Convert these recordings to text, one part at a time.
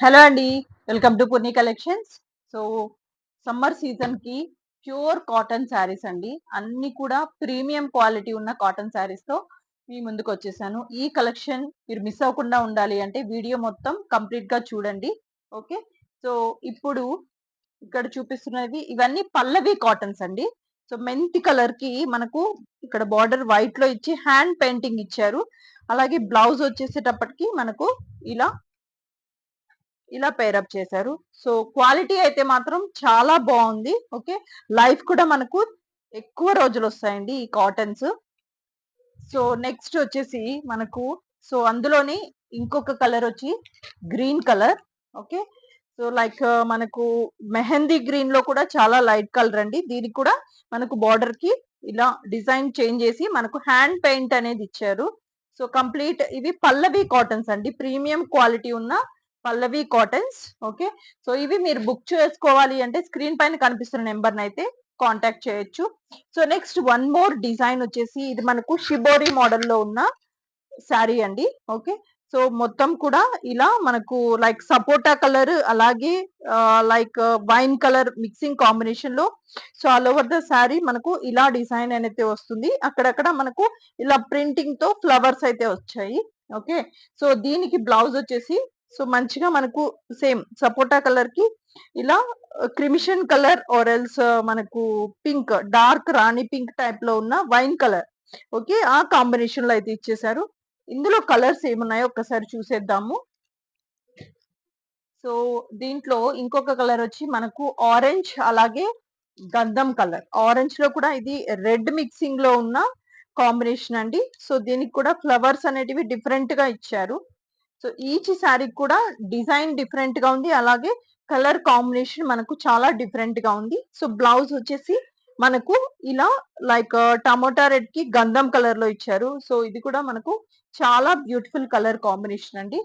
Hello అండి. Welcome to Punya collections so summer సీజన్కి pure cotton saris అండి. అన్ని కూడా ప్రీమియం క్వాలిటీ ఉన్న కాటన్ శారీస్తో మీ ముందుకు వచ్చేసాను. ఈ కలెక్షన్ మీరు మిస్ అవ్వకుండా ఉండాలి అంటే వీడియో మొత్తం కంప్లీట్గా చూడండి. ఓకే సో ఇప్పుడు ఇక్కడ చూపిస్తున్నవి ఇవన్నీ పల్లవి కాటన్స్ అండి. సో మెంతి కలర్కి మనకు ఇక్కడ బార్డర్ వైట్లో ఇచ్చి హ్యాండ్ పెయింటింగ్ ఇచ్చారు. అలాగే బ్లౌజ్ వచ్చేసేటప్పటికి మనకు ఇలా ఇలా పేరప్ చేశారు. సో క్వాలిటీ అయితే మాత్రం చాలా బాగుంది. ఓకే లైఫ్ కూడా మనకు ఎక్కువ రోజులు వస్తాయండి ఈ కాటన్స్ సో నెక్స్ట్ వచ్చేసి మనకు సో అందులోని ఇంకొక కలర్ వచ్చి green colour okay so like మనకు మెహందీ గ్రీన్లో కూడా చాలా లైట్ కలర్ అండి. దీనికి కూడా మనకు బార్డర్కి ఇలా డిజైన్ చేంజ్ చేసి మనకు హ్యాండ్ పెయింట్ అనేది ఇచ్చారు. సో కంప్లీట్ ఇవి పల్లవి కాటన్స్ అండి. ప్రీమియం క్వాలిటీ ఉన్న పల్లవి కాటన్స్ ఓకే? సో ఇవి మీరు బుక్ చేసుకోవాలి అంటే స్క్రీన్ పైన కనిపిస్తున్న నెంబర్ అయితే కాంటాక్ట్ చేయొచ్చు. So next one more design వచ్చేసి ఇది మనకు షిబోరి మోడల్లో ఉన్న శారీ అండి ఓకే? సో మొత్తం కూడా ఇలా మనకు లైక్ సపోటా కలర్ అలాగే లైక్ వైన్ కలర్ మిక్సింగ్ కాంబినేషన్లో so all over the sari మనకు ఇలా డిజైన్ అనేది వస్తుంది. అక్కడక్కడ మనకు ఇలా ప్రింటింగ్తో ఫ్లవర్స్ అయితే వచ్చాయి ఓకే? సో దీనికి బ్లౌజ్ వచ్చేసి సో మంచిగా మనకు సేమ్ సపోటా కలర్కి ఇలా క్రిమిషన్ కలర్ ఆర్ ఎల్స్ మనకు పింక్ డార్క్ రాణి పింక్ టైప్లో ఉన్న వైన్ కలర్. ఓకే ఆ కాంబినేషన్లో అయితే ఇచ్చేసారు. ఇందులో కలర్స్ ఏమున్నాయో ఒకసారి చూసేద్దాము. సో దీంట్లో ఇంకొక కలర్ వచ్చి మనకు ఆరెంజ్ అలాగే గంధం కలర్. ఆరెంజ్లో కూడా ఇది రెడ్ మిక్సింగ్లో ఉన్న కాంబినేషన్ అండి. సో దీనికి కూడా ఫ్లవర్స్ అనేటివి డిఫరెంట్గా ఇచ్చారు. సో ఈచ్ శారీ కూడా డిజైన్ డిఫరెంట్గా ఉంది. అలాగే కలర్ కాంబినేషన్ మనకు చాలా డిఫరెంట్గా ఉంది. సో బ్లౌజ్ వచ్చేసి మనకు ఇలా లైక్ టమోటా రెడ్కి గంధం కలర్లో ఇచ్చారు. సో ఇది కూడా మనకు చాలా బ్యూటిఫుల్ కలర్ కాంబినేషన్ అండి.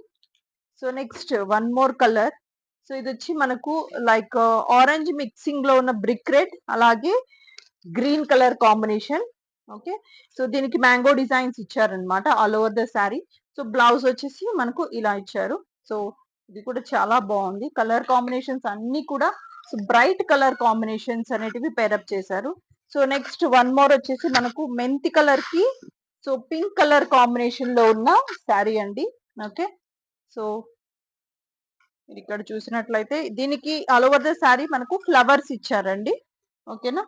So next one more colour. So ఇది వచ్చి మనకు లైక్ ఆరెంజ్ మిక్సింగ్లో ఉన్న బ్రిక్ రెడ్ అలాగే green colour combination. Okay? So దీనికి మ్యాంగో డిజైన్స్ ఇచ్చారనమాట all over the sari. So blouse వచ్చేసి మనకు ఇలా ఇచ్చారు. సో ఇది కూడా చాలా బాగుంది. కలర్ కాంబినేషన్స్ అన్ని కూడా సో బ్రైట్ కలర్ కాంబినేషన్స్ అనేటివి పేరప్ చేశారు. సో నెక్స్ట్ వన్ మోర్ వచ్చేసి మనకు మెంతి కలర్కి సో పింక్ కలర్ కాంబినేషన్లో ఉన్న శారీ అండి. ఓకే? సో మీరు ఇక్కడ చూసినట్లయితే దీనికి ఆల్ ఓవర్ ద శారీ మనకు ఫ్లవర్స్ ఇచ్చారండి. ఓకేనా?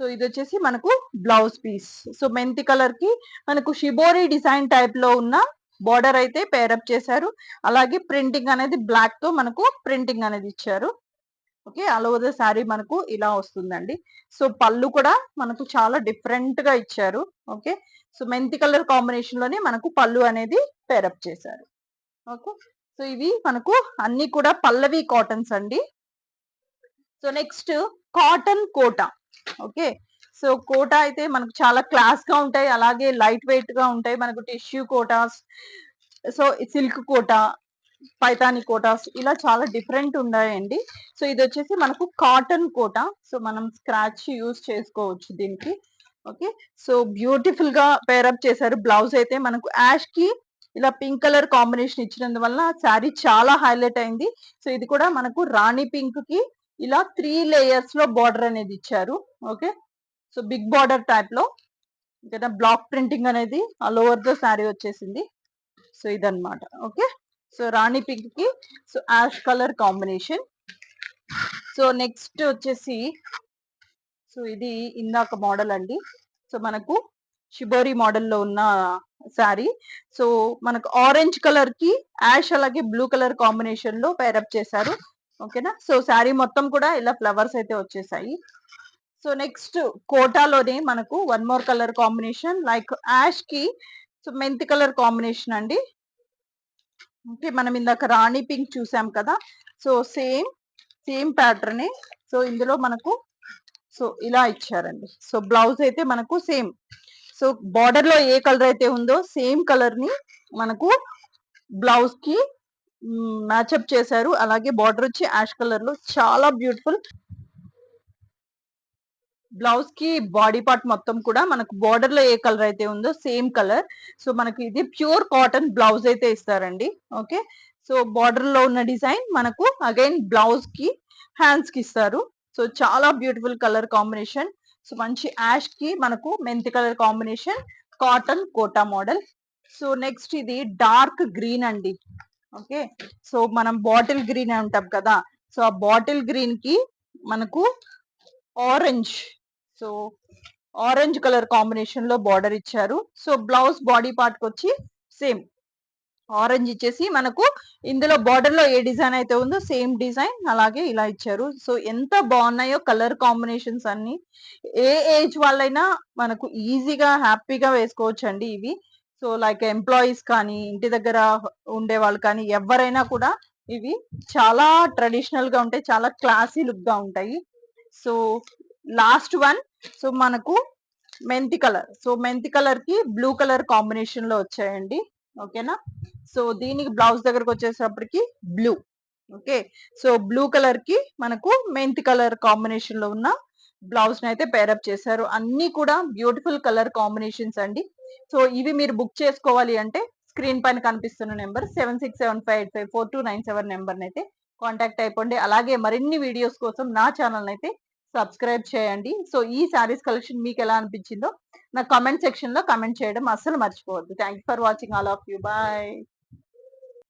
సో ఇది వచ్చేసి మనకు బ్లౌజ్ పీస్. సో మెంతి కలర్కి మనకు షిబోరి డిజైన్ టైప్లో ఉన్న బార్డర్ అయితే పేరప్ చేశారు. అలాగే ప్రింటింగ్ అనేది బ్లాక్తో మనకు ప్రింటింగ్ అనేది ఇచ్చారు. Okay all over the sari మనకు ఇలా వస్తుందండి. సో పళ్ళు కూడా మనకు చాలా డిఫరెంట్గా ఇచ్చారు. ఓకే సో మెంతి కలర్ కాంబినేషన్లోనే మనకు పళ్ళు అనేది పేరప్ చేశారు. ఓకే సో ఇవి మనకు అన్ని కూడా పల్లవి కాటన్స్ అండి. So next cotton Kota okay so Kota అయితే మనకు చాలా క్లాస్గా ఉంటాయి. అలాగే లైట్ వెయిట్గా ఉంటాయి. మనకు tissue Kotas so silk Kota Paithani Kotas ఇలా చాలా డిఫరెంట్ ఉన్నాయండి. సో ఇది వచ్చేసి మనకు కాటన్ కోటా సో మనం స్క్రాచ్ యూస్ చేసుకోవచ్చు దీనికి. ఓకే సో బ్యూటిఫుల్గా పేరప్ చేశారు. బ్లౌజ్ అయితే మనకు యాష్కి ఇలా పింక్ కలర్ కాంబినేషన్ ఇచ్చినందువల్ల శారీ చాలా హైలైట్ అయింది. సో ఇది కూడా మనకు రాణి పింక్కి ఇలా త్రీ లేయర్స్లో బార్డర్ అనేది ఇచ్చారు. ఓకే సో బిగ్ బార్డర్ టైప్లో ఇంకా బ్లాక్ ప్రింటింగ్ అనేది ఆల్ ఓవర్ ద శారీ వచ్చేసింది. సో ఇదనమాట ఓకే సో రాణి పింక్కి so ash colour combination so next వచ్చేసి సో ఇది ఇందాక మోడల్ అండి. సో మనకు షిబోరి మోడల్లో ఉన్న శారీ సో మనకు ఆరెంజ్ కలర్కి యాష్ అలాగే బ్లూ కలర్ కాంబినేషన్లో పేరప్ చేశారు. ఓకేనా? సో శారీ మొత్తం కూడా ఇలా ఫ్లవర్స్ అయితే వచ్చేసాయి. సో నెక్స్ట్ కోటాలోనే మనకు one more colour combination like Yaskhi so మెంతి కలర్ కాంబినేషన్ అండి. ఓకే మనం ఇందాక రాణి పింక్ చూసాం కదా? So same same pattern. So ఇందులో మనకు సో ఇలా ఇచ్చారండి. సో బ్లౌజ్ అయితే మనకు సేమ్. సో బార్డర్లో ఏ కలర్ అయితే ఉందో సేమ్ కలర్ని మనకు బ్లౌజ్కి మ్యాచ్అప్ చేశారు. అలాగే బార్డర్ వచ్చి యాష్ కలర్లో చాలా బ్యూటిఫుల్ బ్లౌజ్కి బాడీ పార్ట్ మొత్తం కూడా మనకు బార్డర్లో ఏ కలర్ అయితే ఉందో సేమ్ కలర్. సో మనకి ఇది ప్యూర్ కాటన్ బ్లౌజ్ అయితే ఇస్తారండి. ఓకే? సో బార్డర్లో ఉన్న డిజైన్ మనకు అగైన్ బ్లౌజ్కి హ్యాండ్స్కి ఇస్తారు. సో చాలా బ్యూటిఫుల్ కలర్ కాంబినేషన్. సో మంచి యాష్కి మనకు మెంతి colour combination cotton Kota model. So next ఇది డార్క్ గ్రీన్ అండి. ఓకే? సో మనం బాటిల్ గ్రీన్ అంటాం కదా? సో ఆ బాటిల్ గ్రీన్కి మనకు ఆరెంజ్. సో ఆరెంజ్ కలర్ కాంబినేషన్లో బార్డర్ ఇచ్చారు. సో బ్లౌజ్ బాడీ పార్ట్ వచ్చి సేమ్. ఆరెంజ్ ఇచ్చేసి మనకు ఇందులో బార్డర్లో ఏ డిజైన్ అయితే ఉందో సేమ్ డిజైన్ అలాగే ఇలా ఇచ్చారు. సో ఎంత బాగున్నాయో కలర్ కాంబినేషన్స్ అన్ని. ఏ ఏజ్ వాళ్ళైనా మనకు ఈజీగా హ్యాపీగా వేసుకోవచ్చు అండి ఇవి. సో లైక్ ఎంప్లాయీస్ కానీ ఇంటి దగ్గర ఉండే వాళ్ళు కానీ ఎవరైనా కూడా ఇవి చాలా ట్రెడిషనల్గా ఉంటాయి చాలా క్లాసీ లుక్గా ఉంటాయి. సో లాస్ట్ వన్ సో మనకు మెంతి కలర్. సో మెంతి కలర్కి బ్లూ కలర్ కాంబినేషన్లో వచ్చాయండి. ఓకేనా? సో దీనికి బ్లౌజ్ దగ్గరకు వచ్చేటప్పటికి బ్లూ. ఓకే? సో బ్లూ కలర్కి మనకు మెంతి కలర్ కాంబినేషన్లో ఉన్న బ్లౌజ్ని అయితే పేరప్ చేశారు. అన్ని కూడా బ్యూటిఫుల్ కలర్ కాంబినేషన్స్ అండి. సో ఇవి మీరు బుక్ చేసుకోవాలి అంటే స్క్రీన్ పైన కనిపిస్తున్న number seven six seven five eight five four two nine seven number అయితే కాంటాక్ట్ అయిపోండి. అలాగే మరిన్ని వీడియోస్ కోసం నా ఛానల్ని అయితే సబ్స్క్రైబ్ చేయండి. సో ఈ శారీస్ కలెక్షన్ మీకు ఎలా అనిపించిందో నా కామెంట్ సెక్షన్లో కమెంట్ చేయడం అస్సలు మర్చిపోవద్దు. Thank for watching. All of you. Bye.